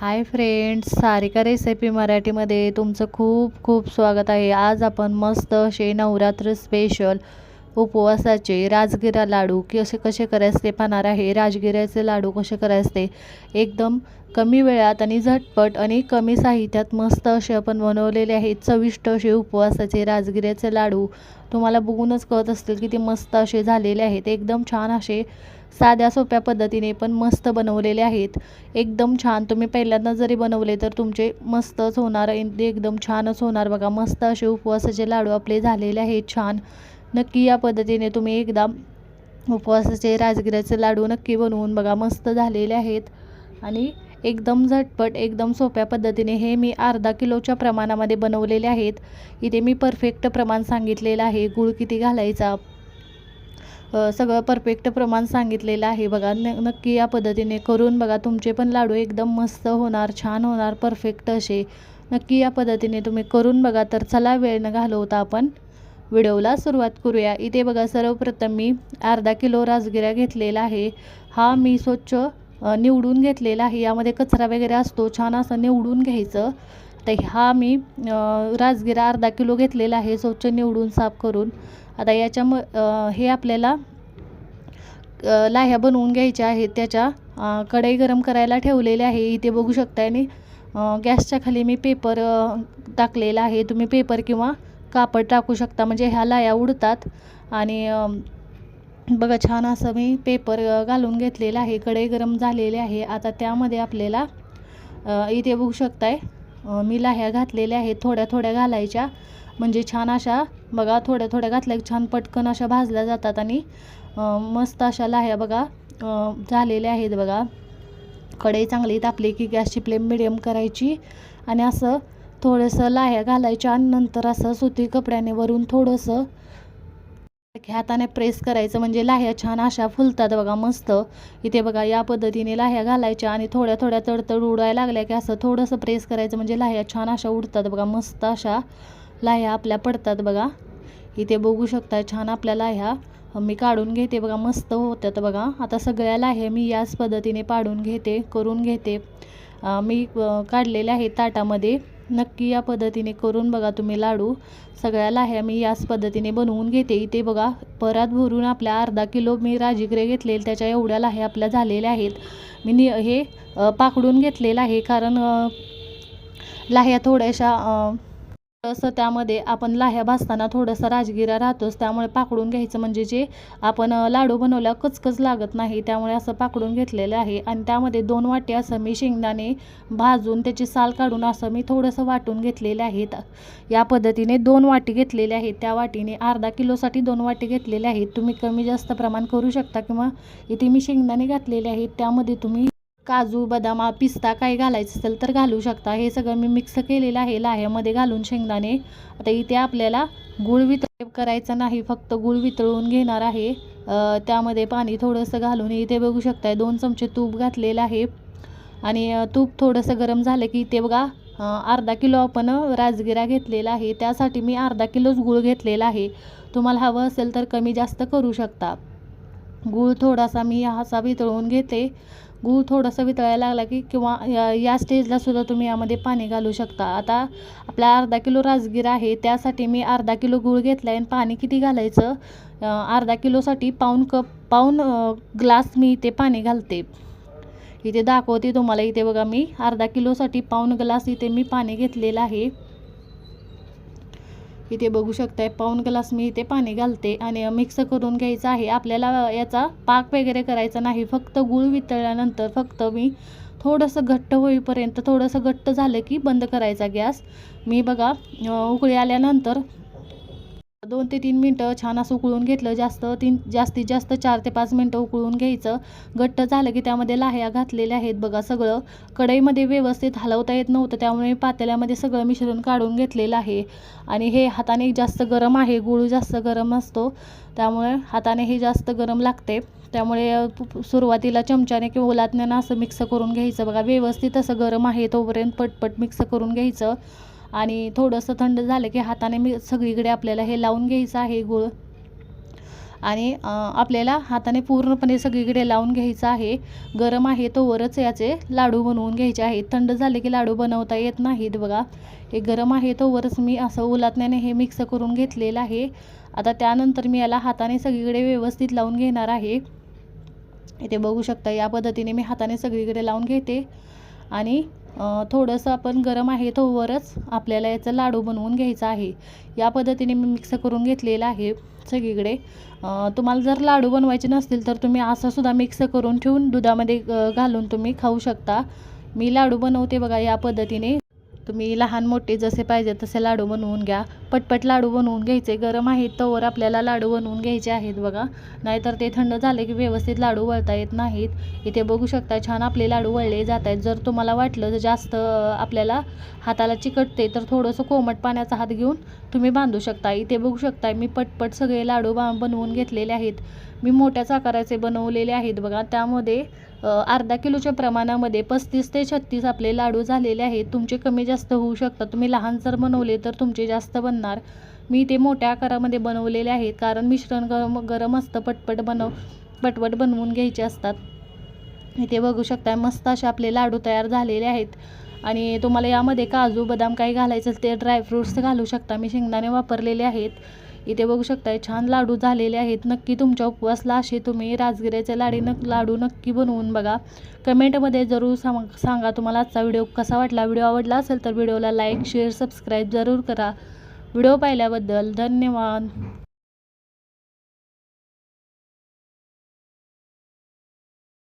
Hi friends Sarika recipe मराठीमध्ये तुमचं खूप खूप स्वागत आहे. आज आपण मस्त असे नवरात्र स्पेशल उपवासाचे राजगिरा लाडू की असे कसे करायचे पाहणार आहे. राजगिऱ्याचे लाडू कसे करायचे एकदम कमी वेळात आणि झटपट आणि कमी साहित्यात मस्त असे आपण बनवलेले आहेत. चविष्ट असे उपवासाचे राजगिऱ्याचे लाडू. तुम्हाला बघूनच कळत असतील की ते मस्त असे झालेले आहेत. एकदम छान असे साध्या सोप्या पद्धतीने पण मस्त बनवलेले आहेत. एकदम छान. तुम्ही पहिल्यांदा जरी बनवले तर तुमचे मस्तच होणार एकदम छानच होणार बघा. मस्त असे उपवासाचे लाडू आपले झालेले आहेत. छान. नक्की या पद्धतीने तुम्ही एकदा उपवासाचे राजगिऱ्याचे लाडू नक्की बनवून बघा. मस्त झालेले आहेत. आणि एकदम झटपट एकदम सोप्या पद्धतीने हे मी अर्धा किलोच्या प्रमाणामध्ये बनवलेले आहेत. इथे मी परफेक्ट प्रमाण सांगितलेलं आहे. गूळ किती घालायचा? सगळं परफेक्ट प्रमाण सांगितलेलं आहे बघा. न नक्की या पद्धतीने करून बघा. तुमचे पण लाडू एकदम मस्त होणार छान होणार परफेक्ट असे. नक्की या पद्धतीने तुम्ही करून बघा. तर चला वेळ न घालवता आपण व्हिडिओला सुरुवात करूया. इथे बघा सर्वप्रथम मी अर्धा किलो राजगिरा घेतलेला आहे. हा मी स्वच्छ निवडून घेतलेला आहे. यामध्ये कचरा वगैरे असतो छान असं निवडून घ्यायचं. तर हा मी राजगिरा अर्धा किलो घेतलेला आहे स्वच्छ निवडून साफ करून. आता याच्या म हे आपल्याला लाह्या बनवून घ्यायच्या आहेत. त्याच्या कढई गरम करायला ठेवलेले आहे. इथे बघू शकता आणि गॅसच्या खाली मी पेपर टाकलेला आहे. तुम्ही पेपर किंवा कापड टाकू शकता. म्हणजे ह्या लाया उडतात. आणि बघा छान असं मी पेपर घालून घेतलेला आहे. कढई गरम झालेले आहे. आता त्यामध्ये आपल्याला इथे बघू शकताय मी लाह्या घातलेल्या आहेत. थोड्या थोड्या घालायच्या. म्हणजे छान अशा बघा थोड्या थोड्या घातल्या छान पटकन अशा भाजल्या जातात. आणि मस्त अशा लाह्या बघा झालेल्या आहेत बघा. कढई चांगली तापली की गॅसची फ्लेम मिडियम करायची. आणि असं थोडंसं लाह्या घालायच्या आणि नंतर असं सुती कपड्याने वरून थोडंसं हाताने प्रेस करायचं. म्हणजे लाह्या छान अशा फुलतात बघा मस्त. इथे बघा या पद्धतीने लाह्या घालायच्या आणि थोड्या थोड्या तडतड उडायला लागल्या की असं थोडंसं प्रेस करायचं. म्हणजे लाह्या छान अशा उडतात बघा मस्त अशा लाह्या आपल्या पडतात बघा. इथे बघू शकता छान आपल्या लाह्या मी काढून घेते बघा मस्त होत्यात बघा. आता सगळ्या लाह्या मी याच पद्धतीने पाडून घेते करून घेते. मी काढलेल्या आहेत ताटामध्ये. नक्की या पद्धतीने करून बघा तुम्ही लाडू. सगळ्या लाह्या मी याच पद्धतीने बनवून घेते. इथे बघा परात भरून आपल्या अर्धा किलो मी राजीगरे घेतलेले त्याच्या एवढ्या लाह्या आपल्या झालेल्या आहेत. मी नि हे पाकडून घेतलेलं आहे. कारण लाह्या थोड्याशा थोडंसं त्यामध्ये आपण लाह्या भाजताना थोडंसं राजगिरा राहतोच त्यामुळे पाकडून घ्यायचं म्हणजे जे आपण लाडू बनवल्यावर कचकच लागत नाही त्यामुळे असं पाकडून घेतलेलं आहे. आणि त्यामध्ये दोन वाटी असं मी शेंगदाणे भाजून त्याची साल काढून असं मी थोडंसं वाटून घेतलेले आहेत. या पद्धतीने दोन वाटी घेतलेल्या आहेत. त्या वाटीने अर्धा किलोसाठी दोन वाटी घेतलेल्या आहेत. तुम्ही कमी जास्त प्रमाण करू शकता किंवा इथे मी शेंगदाणे घातलेले आहेत. त्यामध्ये तुम्ही काजू बदाम पिस्ता काही घालायचं असेल तर घालू शकता. हे सगळं मी मिक्स केलेलं आहे. लाह्यामध्ये घालून शेंगदाणे. आता इथे आपल्याला गुळ वितळ करायचं नाही. फक्त गुळ वितळून घेणार आहे. त्यामध्ये पाणी थोडंसं घालून इथे बघू शकताय. दोन चमचे तूप घातलेलं आहे. आणि तूप थोडंसं गरम झालं की इथे बघा अर्धा किलो आपण राजगिरा घेतलेला आहे. त्यासाठी मी अर्धा किलोच गूळ घेतलेला आहे. तुम्हाला हवं असेल तर कमी जास्त करू शकता. गूळ थोडासा मी असा वितळून घेते. गूळ थोडासा वितळायला लागला की किंवा या या स्टेजला सुद्धा तुम्ही यामध्ये पाणी घालू शकता. आता आपला अर्धा किलो राजगिरा आहे त्यासाठी मी अर्धा किलो गूळ घेतला आहे आणि पाणी किती घालायचं? अर्धा किलोसाठी पाऊन कप पाऊन ग्लास मी इथे पाणी घालते. इथे दाखवते तुम्हाला. इथे बघा मी अर्धा किलोसाठी पाऊन ग्लास इथे मी पाणी घेतलेलं आहे. इथे बघू शकताय पाऊन ग्लास मी इथे पाणी घालते आणि मिक्स करून घ्यायचं आहे. आपल्याला याचा पाक वगैरे करायचा नाही फक्त गूळ वितळल्यानंतर फक्त मी थोडंसं घट्ट होईपर्यंत थोडंसं घट्ट झालं की बंद करायचा गॅस. मी बघा उकळी आल्यानंतर दोन ते तीन मिनटं छान असं उकळून घेतलं. जास्त तीन जास्तीत जास्त चार ते पाच मिनटं उकळून घ्यायचं. घट्ट झालं की त्यामध्ये लाह्या घातलेल्या आहेत बघा सगळं. कढईमध्ये व्यवस्थित हलवता येत नव्हतं त्यामुळे पातेल्यामध्ये सगळं मिश्रण काढून घेतलेलं आहे. आणि हे हाताने जास्त गरम आहे गुळ जास्त गरम असतो. त्यामुळे हाताने हे जास्त गरम लागते. त्यामुळे सुरुवातीला चमच्याने किंवा ओलातण्यानं असं मिक्स करून घ्यायचं. बघा व्यवस्थित असं गरम आहे तोपर्यंत पटपट मिक्स करून घ्यायचं. आणि थोडंसं थंड झालं की हाताने मी सगळीकडे आपल्याला हे लावून घ्यायचं आहे गुळ. आणि आपल्याला हाताने पूर्णपणे सगळीकडे लावून घ्यायचं आहे. गरम आहे तोवरच याचे लाडू बनवून घ्यायचे आहेत. थंड झाले की लाडू बनवता येत नाहीत बघा. हे गरम आहे तोवरच मी असं उलातण्याने हे मिक्स करून घेतलेलं आहे. आता त्यानंतर मी याला हाताने सगळीकडे व्यवस्थित लावून घेणार आहे. इथे बघू शकता या पद्धतीने मी हाताने सगळीकडे लावून घेते. आणि थोडंसं आपण गरम आहे तोवरच आपल्याला याचं लाडू बनवून घ्यायचा आहे. या पद्धतीने मी मिक्स करून घेतलेलं आहे सगळीकडे. तुम्हाला जर लाडू बनवायचे नसतील तर तुम्ही असंसुद्धा मिक्स करून ठेवून दुधामध्ये घालून तुम्ही खाऊ शकता. मी लाडू बनवते बघा या पद्धतीने. तुम्ही लहान मोठे जसे पाहिजे तसे लाडू बनवून घ्या. पटपट लाडू बनवून घ्यायचे. गरम आहेत तोवर आपल्याला लाडू बनवून घ्यायचे आहेत बघा. नाहीतर ते थंड झाले की व्यवस्थित लाडू वळता येत नाहीत. इथे बघू शकता छान आपले लाडू वळले जात आहेत. जर तुम्हाला वाटलं जास्त आपल्याला हाताला चिकटते तर थोडंसं कोमट पाण्याचा हात घेऊन तुम्ही बांधू शकता. इथे बघू शकता मी पटपट सगळे लाडू बा बनवून घेतलेले आहेत. मी मोठ्याच आकाराचे बनवलेले आहेत बघा. त्यामध्ये अर्धा किलोच्या प्रमाणामध्ये पस्तीस ते छत्तीस आपले लाडू झालेले आहेत. तुमचे कमी जास्त होऊ शकतात. तुम्ही लहान जर बनवले तर तुमचे जास्त बनणार. मी ते मोठ्या आकारामध्ये बनवलेले आहेत. कारण मिश्रण गरम गरम असतं. पटपट बनव पटपट बनवून घ्यायचे असतात. इथे बघू शकता मस्त असे आपले लाडू तयार झालेले आहेत. आणि तुम्हाला यामध्ये काजू बदाम काही घालायचं ते ड्रायफ्रूट्स घालू शकता. मी शेंगदाणे वापरलेले आहेत. इथे बघू शकताय छान लाडू झालेले आहेत. नक्की तुमच्या उपवासला असे तुम्ही राजगिऱ्याचे लाडी नक लाडू नक्की बनवून बघा. कमेंटमध्ये जरूर सांग सांगा तुम्हाला आजचा व्हिडिओ कसा वाटला. व्हिडिओ आवडला असेल तर व्हिडिओला लाईक शेअर सबस्क्राईब जरूर करा. व्हिडिओ पाहिल्याबद्दल धन्यवाद.